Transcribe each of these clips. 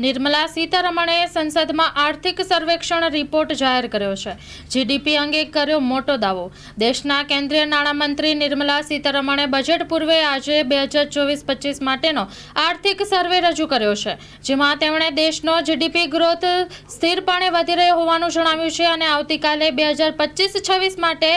નિર્મલા સીતારમણે સંસદમાં આર્થિક સર્વેક્ષણ રિપોર્ટ જાહેર કર્યો છે. જીડીપી અંગે કર્યો મોટો દાવો. દેશના કેન્દ્રીય નાણામંત્રી નિર્મલા સીતારમણે બજેટ પૂર્વે આજે બે હજાર ચોવીસ પચીસ માટેનો આર્થિક સર્વે રજૂ કર્યો છે. જેમાં તેમણે દેશનો જીડીપી ગ્રોથ સ્થિરપણે વધી રહ્યો હોવાનું જણાવ્યું છે અને આવતીકાલે બે હજાર પચીસ છવ્વીસ માટે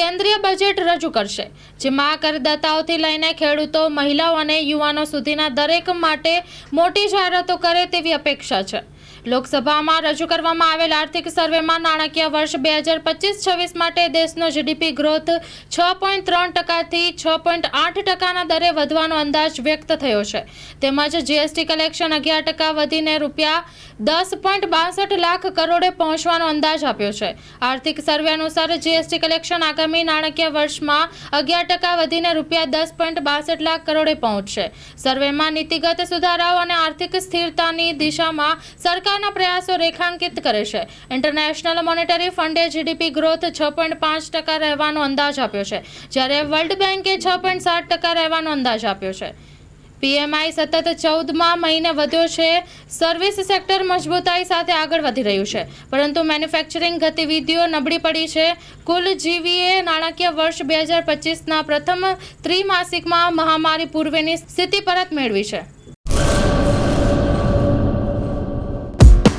કેન્દ્રીય બજેટ રજૂ કરશે. જેમાં કરદાતાઓથી લઈને ખેડૂતો, મહિલાઓ અને યુવાનો સુધીના દરેક માટે મોટી જાહેરાતો કરે તેવી અપેક્ષા છે. લોકસભામાં રજૂ કરવામાં આવેલ આર્થિક સર્વેમાં નાણાકીય વર્ષ બે હજાર પચીસ છવ્વીસ માટે દેશનો જીડીપી ગ્રોથ છ પોઈન્ટ ત્રણ ટકાથી છ પોઈન્ટ આઠ ટકાના દરે વધવાનો અંદાજ વ્યક્ત થયો છે. તેમજ જીએસટી કલેક્શન અગિયાર ટકા વધીને રૂપિયા દસ પોઈન્ટ બાસઠ લાખ કરોડે પહોંચવાનો અંદાજ આપ્યો છે. આર્થિક સર્વે અનુસાર જીએસટી કલેક્શન આગામી નાણાકીય વર્ષમાં અગિયાર ટકા વધીને રૂપિયા દસ પોઈન્ટ બાસઠ લાખ કરોડે પહોંચશે. સર્વેમાં નીતિગત સુધારાઓ અને આર્થિક સ્થિરતાની દિશામાં સરકારના પ્રયાસો રેખાંકિત કરે છે. ઇન્ટરનેશનલ મોનેટરી ફંડે જીડીપી ગ્રોથ છ પોઈન્ટ પાંચ ટકા રહેવાનો અંદાજ આપ્યો છે. જ્યારે વર્લ્ડ બેન્કે છ પોઈન્ટ સાત ટકા રહેવાનો અંદાજ આપ્યો છે. પીએમઆઈ સતત ચૌદમાં મહિને વધ્યો છે. સર્વિસ સેક્ટર મજબૂતાઈ સાથે આગળ વધી રહ્યું છે. પરંતુ મેન્યુફેક્ચરિંગ ગતિવિધિઓ નબળી પડી છે. કુલ જીવીએ નાણાકીય વર્ષ બે હજાર પચીસના પ્રથમ ત્રિમાસિકમાં મહામારી પૂર્વેની સ્થિતિ પરત મેળવી છે.